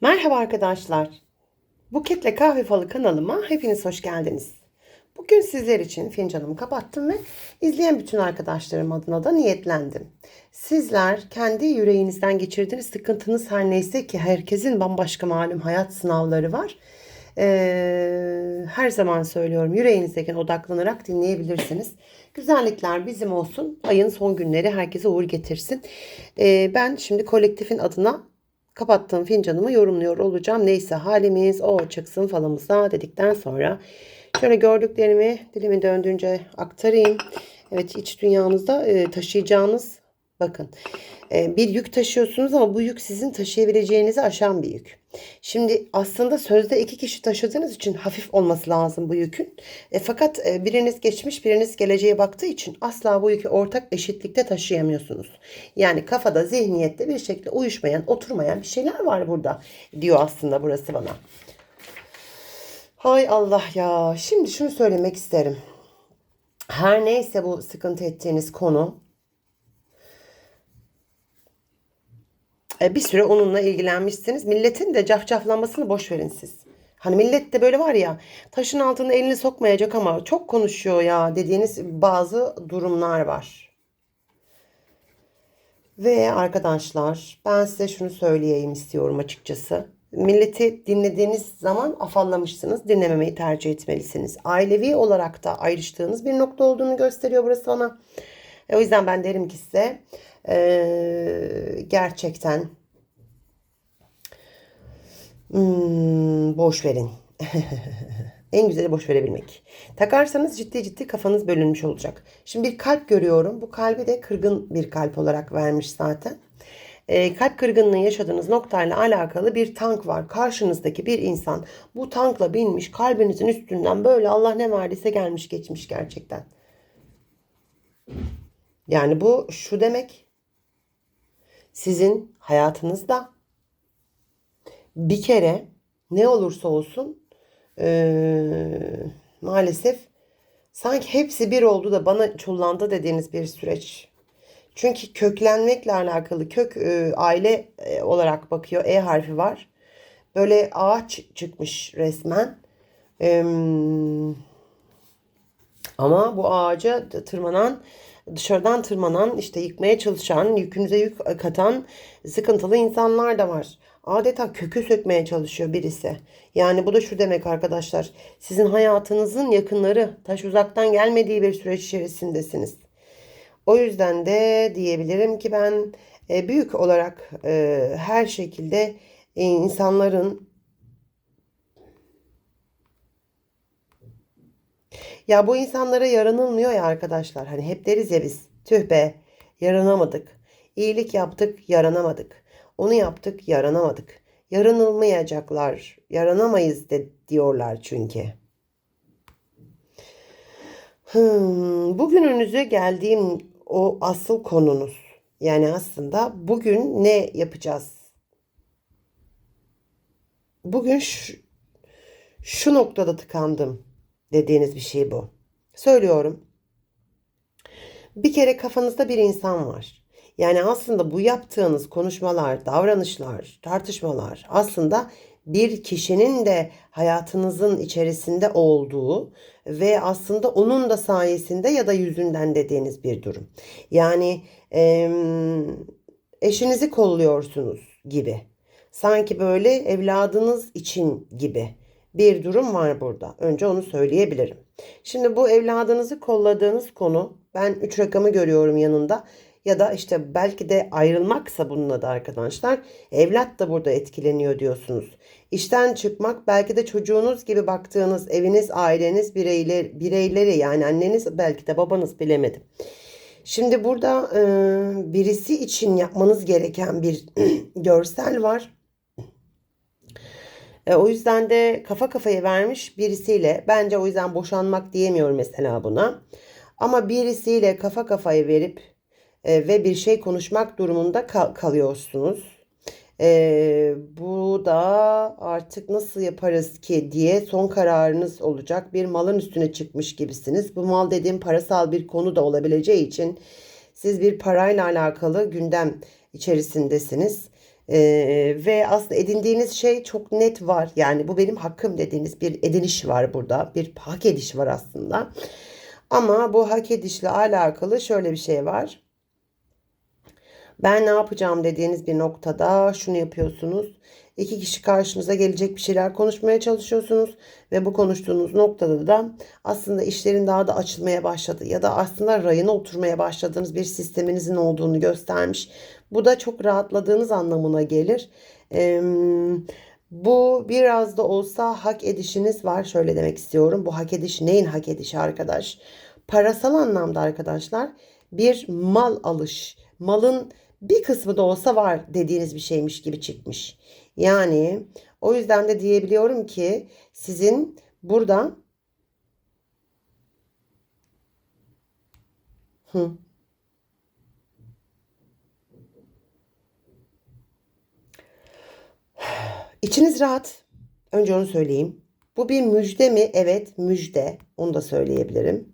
Merhaba arkadaşlar. Buketle Kahve Falı kanalıma hepiniz hoş geldiniz. Bugün sizler için fincanımı kapattım ve izleyen bütün arkadaşlarım adına da niyetlendim. Sizler kendi yüreğinizden geçirdiğiniz sıkıntınız her neyse ki herkesin bambaşka malum hayat sınavları var. Ee, her zaman söylüyorum yüreğinizdeki odaklanarak dinleyebilirsiniz. Güzellikler bizim olsun. Ayın son günleri herkese uğur getirsin. Ee, ben şimdi kolektifin adına kapattığım fincanımı yorumluyor olacağım. Neyse halimiz o çıksın falımıza dedikten sonra şöyle gördüklerimi dilimi döndüğünce aktarayım. Evet iç dünyanızda e, taşıyacağınız bakın e, bir yük taşıyorsunuz ama bu yük sizin taşıyabileceğinizi aşan bir yük. Şimdi aslında sözde iki kişi taşıdığınız için hafif olması lazım bu yükün. E, fakat e, biriniz geçmiş biriniz geleceğe baktığı için asla bu yükü ortak eşitlikte taşıyamıyorsunuz. Yani kafada zihniyette bir şekilde uyuşmayan oturmayan bir şeyler var burada diyor aslında burası bana. Hay Allah ya. Şimdi şunu söylemek isterim. Her neyse bu sıkıntı ettiğiniz konu bir süre onunla ilgilenmişsiniz. Milletin de cafcaflanmasını boş verin siz. Hani millet de böyle var ya taşın altına elini sokmayacak ama çok konuşuyor ya dediğiniz bazı durumlar var. Ve arkadaşlar ben size şunu söyleyeyim istiyorum açıkçası. Milleti dinlediğiniz zaman afallamışsınız. Dinlememeyi tercih etmelisiniz. Ailevi olarak da ayrıştığınız bir nokta olduğunu gösteriyor burası bana. E, o yüzden ben derim ki size e, gerçekten hmm, boş verin. en güzeli boş verebilmek. Takarsanız ciddi ciddi kafanız bölünmüş olacak. Şimdi bir kalp görüyorum. Bu kalbi de kırgın bir kalp olarak vermiş zaten. E, kalp kırgınlığı yaşadığınız noktayla alakalı bir tank var. Karşınızdaki bir insan bu tankla binmiş kalbinizin üstünden böyle Allah ne verdiyse gelmiş geçmiş gerçekten. Yani bu şu demek sizin hayatınızda bir kere ne olursa olsun ee, maalesef sanki hepsi bir oldu da bana çullandı dediğiniz bir süreç. Çünkü köklenmekle alakalı kök e, aile e, olarak bakıyor. E harfi var. Böyle ağaç çıkmış resmen. E, ama bu ağaca tırmanan dışarıdan tırmanan işte yıkmaya çalışan yükünüze yük katan sıkıntılı insanlar da var. Adeta kökü sökmeye çalışıyor birisi. Yani bu da şu demek arkadaşlar. Sizin hayatınızın yakınları taş uzaktan gelmediği bir süreç içerisindesiniz. O yüzden de diyebilirim ki ben e, büyük olarak e, her şekilde insanların ya bu insanlara yaranılmıyor ya arkadaşlar. Hani hep deriz ya biz tüh be yaranamadık. İyilik yaptık yaranamadık. Onu yaptık yaranamadık. Yaranılmayacaklar. Yaranamayız de diyorlar çünkü. Hmm, bugününüze geldiğim o asıl konunuz. Yani aslında bugün ne yapacağız? Bugün şu, şu noktada tıkandım dediğiniz bir şey bu. Söylüyorum. Bir kere kafanızda bir insan var. Yani aslında bu yaptığınız konuşmalar, davranışlar, tartışmalar aslında bir kişinin de hayatınızın içerisinde olduğu ve aslında onun da sayesinde ya da yüzünden dediğiniz bir durum. Yani e, eşinizi kolluyorsunuz gibi. Sanki böyle evladınız için gibi bir durum var burada. Önce onu söyleyebilirim. Şimdi bu evladınızı kolladığınız konu ben 3 rakamı görüyorum yanında ya da işte belki de ayrılmaksa bununla da arkadaşlar evlat da burada etkileniyor diyorsunuz. İşten çıkmak belki de çocuğunuz gibi baktığınız eviniz, aileniz, bireyler, bireyleri yani anneniz belki de babanız bilemedim. Şimdi burada e, birisi için yapmanız gereken bir görsel var. E, o yüzden de kafa kafaya vermiş birisiyle bence o yüzden boşanmak diyemiyorum mesela buna. Ama birisiyle kafa kafaya verip e, ve bir şey konuşmak durumunda kal- kalıyorsunuz. E, bu da artık nasıl yaparız ki diye son kararınız olacak. Bir malın üstüne çıkmış gibisiniz. Bu mal dediğim parasal bir konu da olabileceği için siz bir parayla alakalı gündem içerisindesiniz. Ee, ve aslında edindiğiniz şey çok net var. Yani bu benim hakkım dediğiniz bir ediniş var burada. Bir hak ediş var aslında. Ama bu hak edişle alakalı şöyle bir şey var. Ben ne yapacağım dediğiniz bir noktada şunu yapıyorsunuz. İki kişi karşınıza gelecek bir şeyler konuşmaya çalışıyorsunuz ve bu konuştuğunuz noktada da aslında işlerin daha da açılmaya başladı ya da aslında rayına oturmaya başladığınız bir sisteminizin olduğunu göstermiş. Bu da çok rahatladığınız anlamına gelir. Ee, bu biraz da olsa hak edişiniz var. Şöyle demek istiyorum. Bu hak ediş neyin hak edişi arkadaş? Parasal anlamda arkadaşlar bir mal alış, malın bir kısmı da olsa var dediğiniz bir şeymiş gibi çıkmış. Yani o yüzden de diyebiliyorum ki sizin burada Hı. İçiniz rahat. Önce onu söyleyeyim. Bu bir müjde mi? Evet müjde. Onu da söyleyebilirim.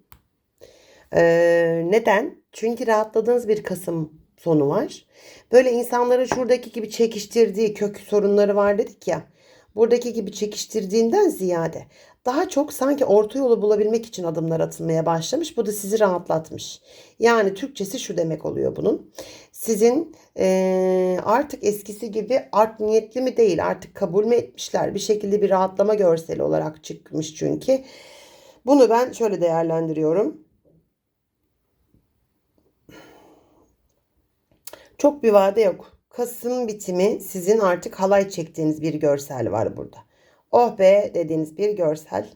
Ee, neden? Çünkü rahatladığınız bir Kasım sonu var. Böyle insanların şuradaki gibi çekiştirdiği kök sorunları var dedik ya. Buradaki gibi çekiştirdiğinden ziyade daha çok sanki orta yolu bulabilmek için adımlar atılmaya başlamış. Bu da sizi rahatlatmış. Yani Türkçesi şu demek oluyor bunun. Sizin e, artık eskisi gibi art niyetli mi değil artık kabul mü etmişler bir şekilde bir rahatlama görseli olarak çıkmış çünkü. Bunu ben şöyle değerlendiriyorum. Çok bir vade yok. Kasım bitimi sizin artık halay çektiğiniz bir görsel var burada. Oh be dediğiniz bir görsel.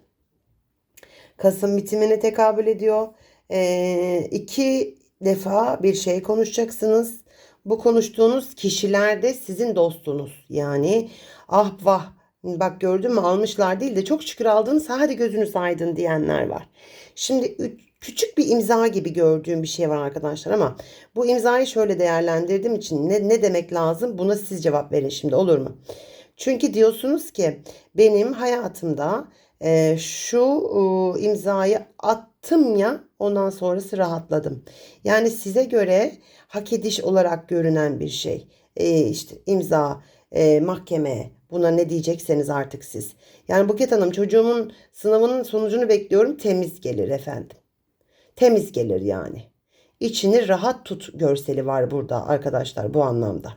Kasım bitimine tekabül ediyor. Ee, iki defa bir şey konuşacaksınız. Bu konuştuğunuz kişiler de sizin dostunuz. Yani ah vah bak gördün mü almışlar değil de çok şükür aldınız hadi gözünüz aydın diyenler var. Şimdi küçük bir imza gibi gördüğüm bir şey var arkadaşlar ama bu imzayı şöyle değerlendirdiğim için ne, ne demek lazım buna siz cevap verin şimdi olur mu? Çünkü diyorsunuz ki benim hayatımda e, şu e, imzayı attım ya ondan sonrası rahatladım. Yani size göre hak ediş olarak görünen bir şey. E, işte imza, e, mahkeme buna ne diyecekseniz artık siz. Yani Buket Hanım çocuğumun sınavının sonucunu bekliyorum temiz gelir efendim. Temiz gelir yani. İçini rahat tut görseli var burada arkadaşlar bu anlamda.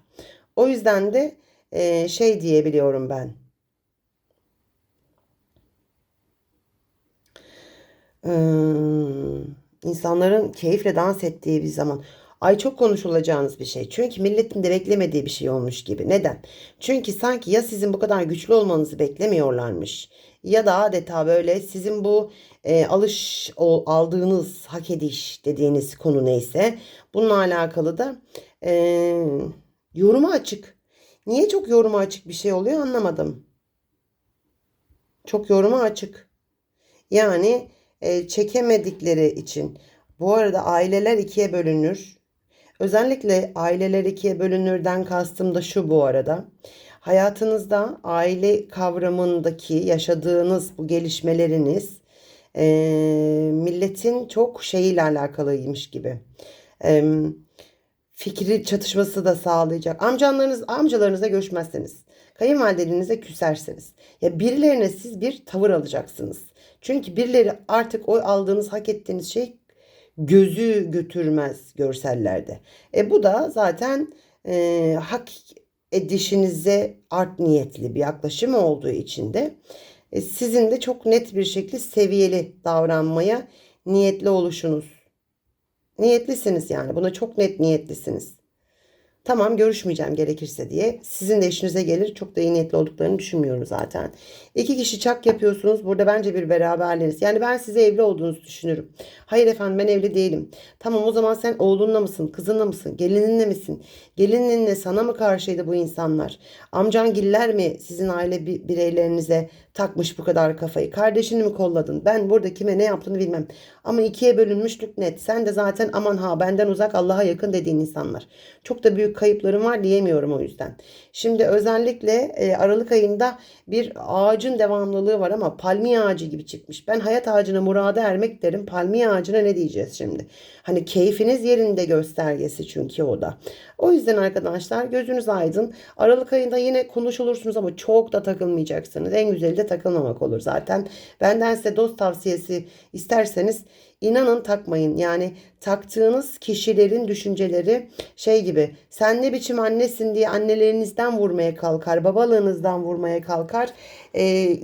O yüzden de e, şey diyebiliyorum ben. Hmm, insanların keyifle dans ettiği bir zaman. Ay çok konuşulacağınız bir şey. Çünkü milletin de beklemediği bir şey olmuş gibi. Neden? Çünkü sanki ya sizin bu kadar güçlü olmanızı beklemiyorlarmış ya da adeta böyle sizin bu e, alış o, aldığınız hak ediş dediğiniz konu neyse bununla alakalı da e, yoruma açık. Niye çok yoruma açık bir şey oluyor anlamadım. Çok yoruma açık. Yani e, çekemedikleri için. Bu arada aileler ikiye bölünür. Özellikle aileler ikiye bölünürden kastım da şu bu arada. Hayatınızda aile kavramındaki yaşadığınız bu gelişmeleriniz e, milletin çok şeyiyle alakalıymış gibi. E, fikri çatışması da sağlayacak. Amcanlarınız, amcalarınızla görüşmezseniz, kayınvalidelerinizle küserseniz ya birilerine siz bir tavır alacaksınız. Çünkü birileri artık o aldığınız, hak ettiğiniz şey gözü götürmez görsellerde. E bu da zaten e, hak edişinize art niyetli bir yaklaşım olduğu için de e, sizin de çok net bir şekilde seviyeli davranmaya niyetli oluşunuz. Niyetlisiniz yani buna çok net niyetlisiniz. Tamam görüşmeyeceğim gerekirse diye. Sizin de işinize gelir. Çok da iyi niyetli olduklarını düşünmüyorum zaten. İki kişi çak yapıyorsunuz. Burada bence bir beraberliğiniz. Yani ben size evli olduğunuzu düşünürüm. Hayır efendim ben evli değilim. Tamam o zaman sen oğlunla mısın? Kızınla mısın? Gelininle misin? Gelininle sana mı karşıydı bu insanlar? Amcan giller mi sizin aile bireylerinize takmış bu kadar kafayı? Kardeşini mi kolladın? Ben burada kime ne yaptığını bilmem. Ama ikiye bölünmüşlük net. Sen de zaten aman ha benden uzak Allah'a yakın dediğin insanlar. Çok da büyük kayıplarım var diyemiyorum o yüzden. Şimdi özellikle e, Aralık ayında bir ağacın devamlılığı var ama palmiye ağacı gibi çıkmış. Ben hayat ağacına murada ermek derim. Palmiye ağacına ne diyeceğiz şimdi? Hani keyfiniz yerinde göstergesi çünkü o da. O yüzden arkadaşlar gözünüz aydın. Aralık ayında yine konuşulursunuz ama çok da takılmayacaksınız. En güzeli de takılmamak olur zaten. Benden size dost tavsiyesi isterseniz inanın takmayın. Yani taktığınız kişilerin düşünceleri şey gibi sen ne biçim annesin diye annelerinizden vurmaya kalkar, babalığınızdan vurmaya kalkar. Ee,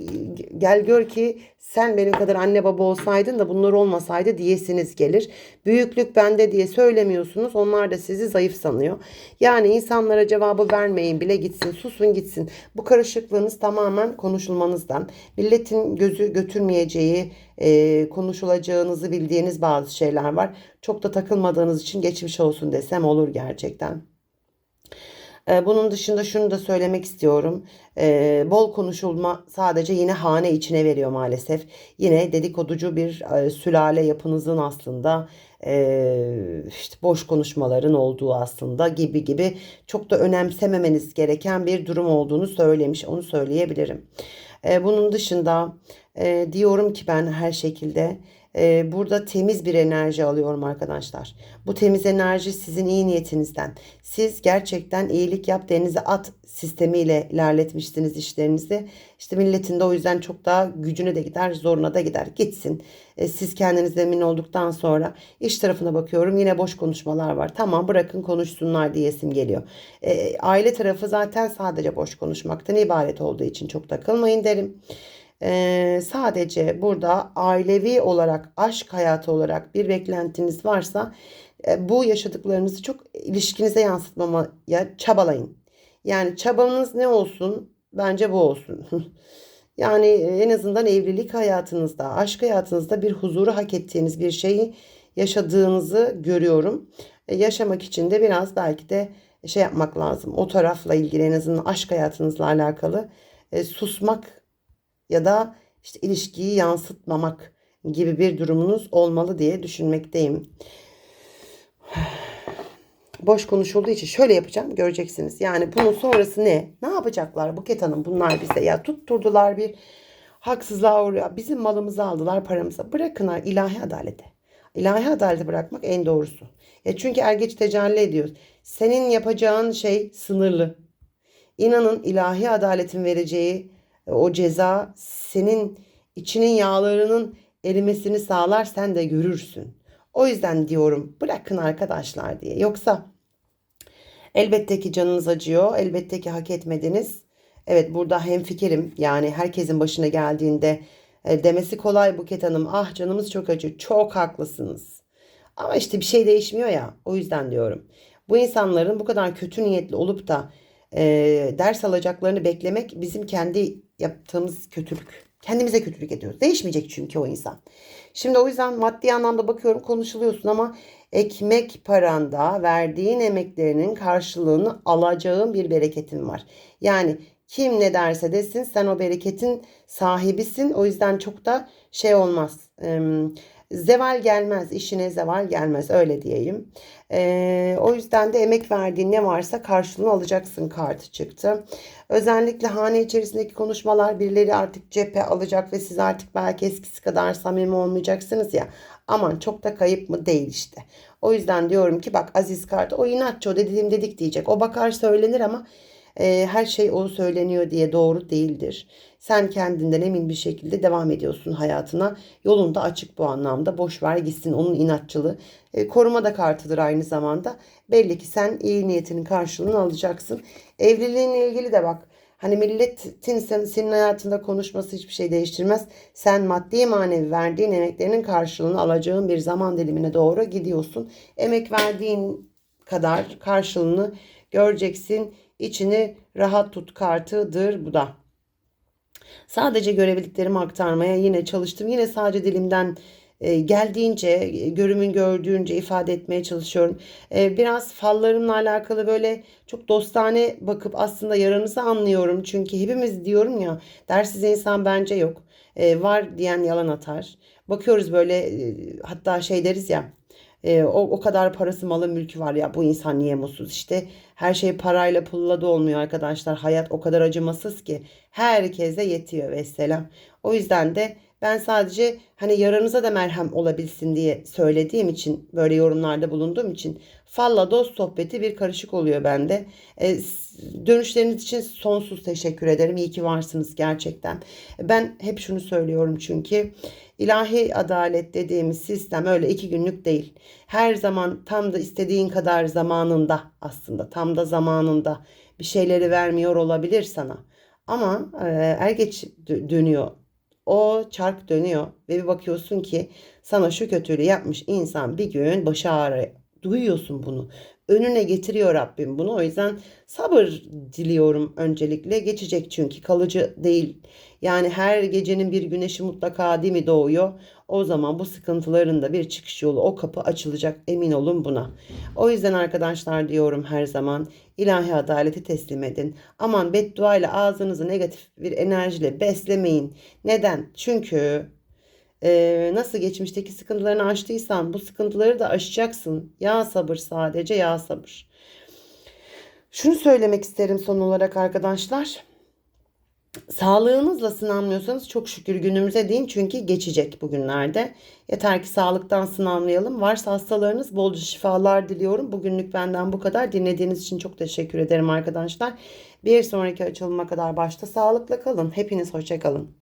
gel gör ki sen benim kadar anne baba olsaydın da bunlar olmasaydı diyesiniz gelir. Büyüklük bende diye söylemiyorsunuz. Onlar da sizi zayıf sanıyor. Yani insanlara cevabı vermeyin bile gitsin. Susun gitsin. Bu karışıklığınız tamamen konuşulmanızdan. Milletin gözü götürmeyeceği, e, konuşulacağınızı bildiğiniz bazı şeyler var. Çok da takılmadığınız için geçmiş olsun desem olur gerçekten. Ee, Bunun dışında şunu da söylemek istiyorum. Ee, bol konuşulma sadece yine hane içine veriyor maalesef. Yine dedikoducu bir e, sülale yapınızın aslında e, işte boş konuşmaların olduğu aslında gibi gibi çok da önemsememeniz gereken bir durum olduğunu söylemiş. Onu söyleyebilirim. Ee, Bunun dışında e, diyorum ki ben her şekilde e, burada temiz bir enerji alıyorum arkadaşlar. Bu temiz enerji sizin iyi niyetinizden. Siz gerçekten iyilik yap denize at sistemiyle ilerletmişsiniz işlerinizi. İşte milletin de o yüzden çok daha gücüne de gider, zoruna da gider. Gitsin. E, siz kendiniz emin olduktan sonra iş tarafına bakıyorum. Yine boş konuşmalar var. Tamam bırakın konuşsunlar diyesim geliyor. E, aile tarafı zaten sadece boş konuşmaktan ibaret olduğu için çok takılmayın derim. Ee, sadece burada ailevi olarak, aşk hayatı olarak bir beklentiniz varsa e, bu yaşadıklarınızı çok ilişkinize yansıtmamaya çabalayın. Yani çabanız ne olsun? Bence bu olsun. yani en azından evlilik hayatınızda, aşk hayatınızda bir huzuru hak ettiğiniz bir şeyi yaşadığınızı görüyorum. E, yaşamak için de biraz belki de şey yapmak lazım. O tarafla ilgili en azından aşk hayatınızla alakalı e, susmak ya da işte ilişkiyi yansıtmamak gibi bir durumunuz olmalı diye düşünmekteyim. Boş konuşulduğu için şöyle yapacağım göreceksiniz. Yani bunun sonrası ne? Ne yapacaklar Buket Hanım bunlar bize? Ya tutturdular bir haksızlığa uğruyor. Bizim malımızı aldılar paramızı. Bırakın ilahi adalete. İlahi adaleti bırakmak en doğrusu. E çünkü er geç tecelli ediyor. Senin yapacağın şey sınırlı. İnanın ilahi adaletin vereceği o ceza senin içinin yağlarının erimesini sağlar sen de görürsün. O yüzden diyorum bırakın arkadaşlar diye. Yoksa elbette ki canınız acıyor. Elbette ki hak etmediniz. Evet burada hemfikirim. Yani herkesin başına geldiğinde e, demesi kolay Buket Hanım. Ah canımız çok acıyor. Çok haklısınız. Ama işte bir şey değişmiyor ya. O yüzden diyorum. Bu insanların bu kadar kötü niyetli olup da e, ders alacaklarını beklemek bizim kendi yaptığımız kötülük. Kendimize kötülük ediyoruz. Değişmeyecek çünkü o insan. Şimdi o yüzden maddi anlamda bakıyorum konuşuluyorsun ama ekmek paranda verdiğin emeklerinin karşılığını alacağın bir bereketin var. Yani kim ne derse desin sen o bereketin sahibisin. O yüzden çok da şey olmaz. Zeval gelmez, işine zeval gelmez öyle diyeyim. Ee, o yüzden de emek verdiğin ne varsa karşılığını alacaksın kartı çıktı. Özellikle hane içerisindeki konuşmalar birileri artık cephe alacak ve siz artık belki eskisi kadar samimi olmayacaksınız ya. Aman çok da kayıp mı değil işte. O yüzden diyorum ki bak Aziz kart o inatçı o dediğim dedik diyecek. O bakar söylenir ama e, her şey o söyleniyor diye doğru değildir. Sen kendinden emin bir şekilde devam ediyorsun hayatına. Yolun da açık bu anlamda. Boş ver gitsin onun inatçılığı. E, koruma da kartıdır aynı zamanda. Belli ki sen iyi niyetinin karşılığını alacaksın. Evliliğinle ilgili de bak. Hani milletin sen, senin hayatında konuşması hiçbir şey değiştirmez. Sen maddi manevi verdiğin emeklerinin karşılığını alacağın bir zaman dilimine doğru gidiyorsun. Emek verdiğin kadar karşılığını göreceksin. İçini rahat tut kartıdır bu da. Sadece görevliliklerimi aktarmaya yine çalıştım. Yine sadece dilimden e, geldiğince, e, görümün gördüğünce ifade etmeye çalışıyorum. E, biraz fallarımla alakalı böyle çok dostane bakıp aslında yaranızı anlıyorum. Çünkü hepimiz diyorum ya dersiz insan bence yok. Var diyen yalan atar. Bakıyoruz böyle hatta şey deriz ya e, o, o kadar parası malı mülkü var ya bu insan niye mutsuz işte her şey parayla pulla da olmuyor arkadaşlar hayat o kadar acımasız ki herkese yetiyor vesselam o yüzden de ben sadece hani yaranıza da merhem olabilsin diye söylediğim için böyle yorumlarda bulunduğum için falla dost sohbeti bir karışık oluyor bende. E, dönüşleriniz için sonsuz teşekkür ederim. İyi ki varsınız gerçekten. Ben hep şunu söylüyorum çünkü ilahi adalet dediğimiz sistem öyle iki günlük değil. Her zaman tam da istediğin kadar zamanında aslında tam da zamanında bir şeyleri vermiyor olabilir sana. Ama e, er geç dö- dönüyor o çark dönüyor ve bir bakıyorsun ki sana şu kötülüğü yapmış insan bir gün başı ağrı. Duyuyorsun bunu. Önüne getiriyor Rabbim bunu. O yüzden sabır diliyorum öncelikle. Geçecek çünkü kalıcı değil. Yani her gecenin bir güneşi mutlaka değil mi doğuyor? O zaman bu sıkıntıların da bir çıkış yolu, o kapı açılacak emin olun buna. O yüzden arkadaşlar diyorum her zaman ilahi adaleti teslim edin. Aman beddua ile ağzınızı negatif bir enerjiyle beslemeyin. Neden? Çünkü e, nasıl geçmişteki sıkıntılarını aştıysan bu sıkıntıları da aşacaksın. Ya sabır sadece ya sabır. Şunu söylemek isterim son olarak arkadaşlar. Sağlığınızla sınanmıyorsanız çok şükür günümüze deyin çünkü geçecek bugünlerde. Yeter ki sağlıktan sınanmayalım. Varsa hastalarınız bolca şifalar diliyorum. Bugünlük benden bu kadar. Dinlediğiniz için çok teşekkür ederim arkadaşlar. Bir sonraki açılıma kadar başta sağlıkla kalın. Hepiniz hoşça kalın.